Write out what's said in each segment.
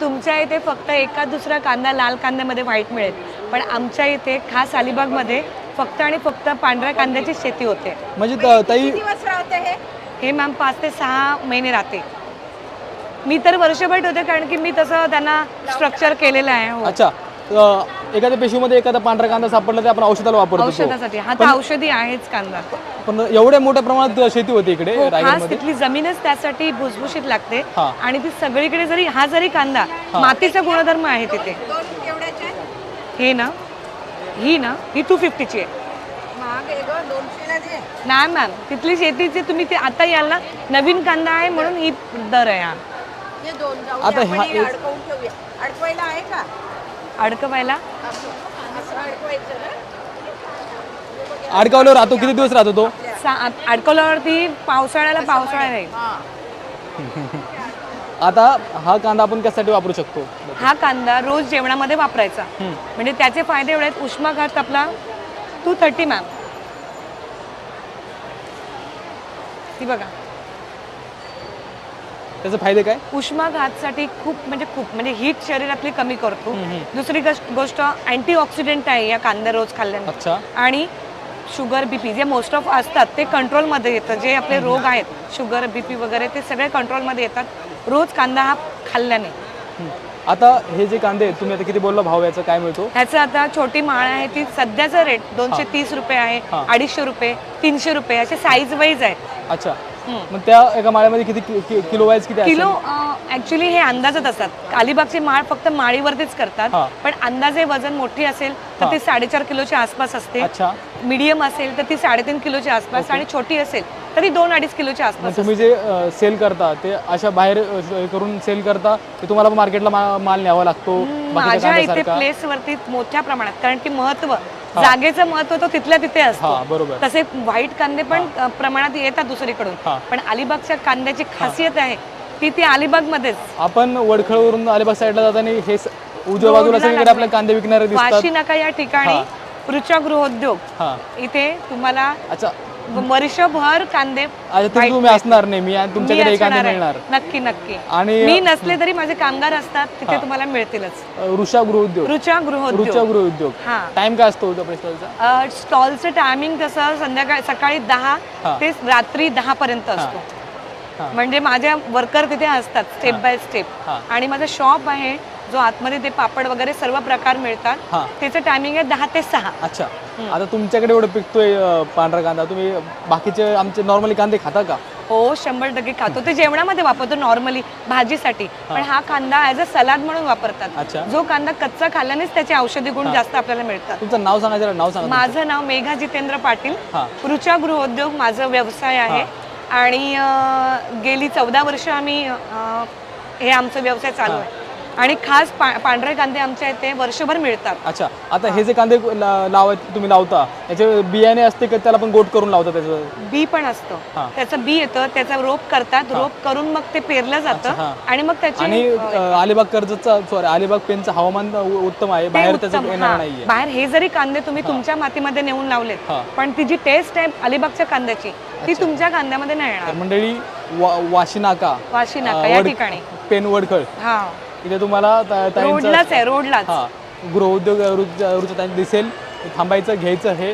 तुमच्या इथे फक्त एका दुसरा कांदा लाल कांद्यामध्ये व्हाईट मिळेल. पण आमच्या इथे खास अलिबागमध्ये फक्त आणि फक्त पांढऱ्या कांद्याची शेती होते. म्हणजे त- ताई दिवस राहते हे? हे मॅम पाच ते सहा महिने राहते. मी तर वर्षभर ठेवते कारण की मी तसं त्यांना स्ट्रक्चर केलेलं आहे हो. अच्छा. एखाद्या पेशीमध्ये एखादा पांढरा कांदा सापडला तर आपण औषधाला. औषधासाठी. हा तर औषधी आहेच कांदा. पण एवढ्या मोठ्या प्रमाणात शेती होती इकडे हो, खास रायगडमध्ये तिथली जमीनच त्यासाठी भुसभुशीत लागते. हा. आणि ती सगळीकडे जरी हा जरी कांदा मातीचा गुणधर्म आहे तिथे. हे ना ही ना ही टू फिफ्टीची आहे. नाही मॅम तिथली शेतीची तुम्ही ते आता याल ना नवीन कांदा आहे म्हणून ही दर आहे हा. आता हा अडकवून ठेवूया. अडकवायला आहे का? अडकवायला? अडकावल्यावर राहतो किती दिवस राहतो तो? सा- अडकवल्यावरती पावसाळ्याला पावसाळा राहील हा. आता हा कांदा आपण कशासाठी वापरू शकतो? हा कांदा रोज जेवणामध्ये वापरायचा. हम्म. म्हणजे त्याचे फायदे एवढे आहेत उष्माघात आपला टू थर्टी मॅम ही बघा. त्याचे फायदे काय? उष्माघातसाठी खूप म्हणजे खूप म्हणजे हीट शरीरातली कमी करतो. दुसरी गोष्ट अँटीऑक्सिडेंट आहे या कांदा रोज खाल्ल्याने अच्छा. आणि शुगर बीपी जे मोस्ट ऑफ असतात ते कंट्रोलमध्ये येतं. जे आपले रोग आहेत शुगर बीपी वगैरे ते सगळे कंट्रोलमध्ये येतात. रोज कांदा हा खाल्ल्याने. आता हे जे कांदे आहेत, तुम्ही आता किती बोलला भाव याचा काय मिळतो? ह्याचं आता छोटी माळ आहे ती सध्याचा रेट दोनशे तीस रुपये आहे. अडीचशे रुपये तीनशे रुपये असे साईज वाईज आहे अच्छा. मग त्या एका माळ्यामध्ये किती कि- कि- किलो वाईज किती असेल? किलो ऍक्च्युली हे अंदाजच असतात. अलिबागची माळ फक्त माळीवरतीच करतात. हा. पण अंदाजे वजन मोठी असेल तर ती साडेचार किलोच्या आसपास असते. अच्छा. मीडियम असेल तर ती साडेतीन किलोच्या आसपास आणि छोटी असेल तरी दोन अडीच किलोच्या मग आसपास तुम्ही जे सेल करता ते अशा बाहेर अ, करून सेल करता ते तुम्हाला मार्केटला माल न्यावा लागतो बाकीच्या माझ्या इथे कांद्यासारखा प्लेस वरती मोठ्या प्रमाणात कारण की महत्त्व जागेचं महत्त्व तो तिथल्या तिथे हा असतो. बरोबर. तसे व्हाईट कांदे पण प्रमाणात येतात दुसरीकडून. पण अलिबागच्या कांद्याची खासियत आहे ती ती अलिबागमध्येच. आपण वडखळवरून अलिबाग साईडला जाताना हे उजव्या बाजूला सगळीकडे आपल्याला कांदे विकणारे दिसतात. वाशी नाका या ठिकाणी रुचा गृहोद्योग इथे तुम्हाला अच्छा वर्षभर कांदे अच्छा तिथे तुम्ही असणार नेहमी आणि मी तुमच्याकडे कांदे. मिळणार. नक्की नक्की. आणि मी नसले तरी माझे कामगार असतात तिथे तुम्हाला मिळतीलच. अ, रुषा गृहोद्योग रुचा रुचा गृहोद्योग गृहोद्योग हा. टाइम काय असतो त्या स्टॉलचा स्टॉलचं टायमिंग कसं संध्याकाळी सकाळी दहा हा. ते रात्री दहा पर्यंत असतो. हा. म्हणजे माझ्या वर्कर तिथे असतात स्टेप बाय स्टेप हा. आणि माझा शॉप आहे जो आतमध्ये ते पापड वगैरे सर्व प्रकार मिळतात हा. त्याचं टायमिंग आहे दहा ते सहा. अच्छा. आता तुमच्याकडे एवढं पिकतोय अ, पांढरा कांदा. तुम्ही बाकीचे आमचे नॉर्मली कांदे खाता का? हो शंभर टक्के खातो. ते जेवणामध्ये वापरतो नॉर्मली भाजीसाठी. पण हा कांदा ऍज अ सलाद म्हणून वापरतात. जो कांदा कच्चा खाल्ल्यानेच त्याचे औषधी गुण जास्त आपल्याला मिळतात. तुमचं नाव सांगा जरा नाव सांगा माझं नाव मेघा जितेंद्र पाटील. हा. रुचा गृहोद्योग माझा व्यवसाय आहे. आणि अं, गेली चौदा वर्ष आम्ही अं, हे आमचा व्यवसाय चालू आहे. आणि खास पा पांढरे कांदे आमच्या इथे वर्षभर मिळतात. अच्छा आता हे जे कांदे ला- लावत तुम्ही लावता याचे बियाणे असते का त्याला पण गोट करून लावता त्याचं? बी पण असतं. त्याचं बी येतं त्याचा रोप करतात रोप करून मग ते पेरलं जातं. आणि मग त्याची आणि अलिबाग कर्जतचा सॉरी अलिबाग पेनचं हवामान उत्तम आहे बाहेर त्याचं येणार हा. नाहीये. बाहेर हे जरी कांदे तुम्ही तुमच्या मातीमध्ये नेऊन लावलेत. पण ती जी टेस्ट आहे अलिबागच्या कांद्याची ती तुमच्या कांद्यामध्ये नाही येणार. मंडळी वा, वाशी नाका वाशी अ, नाका या ठिकाणी. पेन वडखळ. हा. इथे तुम्हाला रोडलाच आहे रोडलाच. हा गृहउद्योग दिसेल. थांबायचं घ्यायचं हे.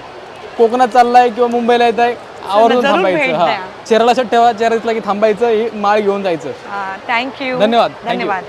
कोकणात चाललाय किंवा मुंबईला येत आहे आवर्जून थांबायचं हा. लक्षात ठेवा चेहरा दिसला की थांबायचं ही माळ घेऊन जायचं. थँक्यू धन्यवाद. धन्यवाद.